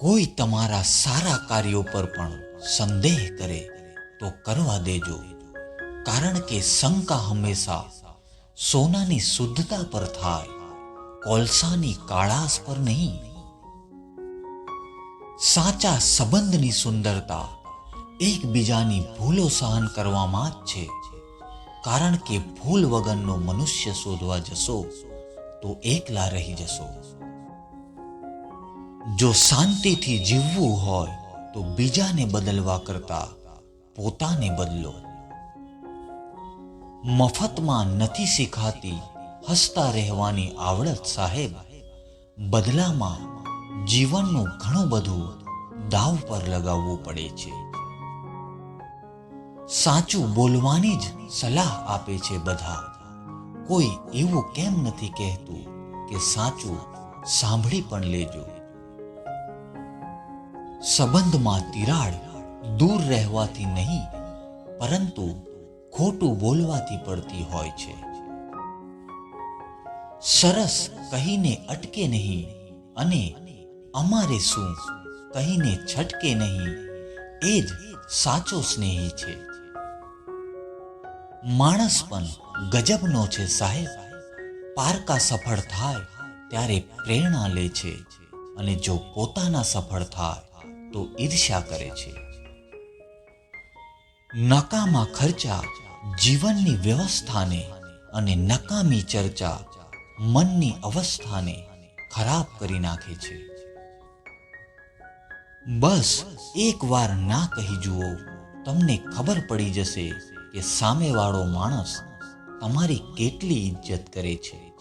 કોઈ તમારા સારા કાર્યો પર પણ સંદેહ કરે, તો કરવા દેજો. કારણ કે શંકા હંમેશા સોનાની શુદ્ધતા પર થાય, કોલસાની કાળાશ પર નહીં. સાચા સંબંધની સુંદરતા એકબીજાની ભૂલો સહન કરવામાં જ છે. કારણ કે ભૂલ વગરનો મનુષ્ય શોધવા જશો, તો એકલા રહી જશો. જો શાંતિથી જીવવું હોય, તો બીજાને બદલવા કરતા પોતાને બદલો. મફતમાં નથી શીખાતી હસતા રહેવાની આવડત સાહેબ. બદલામાં જીવનનું ઘણું બધું દાવ પર લગાવવું પડે છે. સાચું બોલવાની જ સલાહ આપે છે બધા. કોઈ એવું કેમ નથી કહેતું કે સાચું સાંભળી પણ લેજો. સંબંધમાં તિરાડ દૂર રહેવાથી નહીં, પરંતુ ખોટું બોલવાથી પડતી હોય છે. સરસ કહીને અટકે નહીં અને અમારે શું કહીને છટકે નહીં, એ જ સાચો સ્નેહી છે. માણસ પણ ગજબનો છે સાહેબ. પારકા સફળ થાય ત્યારે પ્રેરણા લે છે અને જો પોતાના સફળ થાય તો ઈર્ષ્યા કરે છે. નકામા ખર્ચા જીવનની વ્યવસ્થાને અને નકામી ચર્ચા મનની અવસ્થાને ખરાબ કરી નાખે છે. બસ એકવાર ના કહી જુઓ, તમને ખબર પડી જશે કે સામેવાળો માણસ તમારી કેટલી ઇજ્જત કરે છે.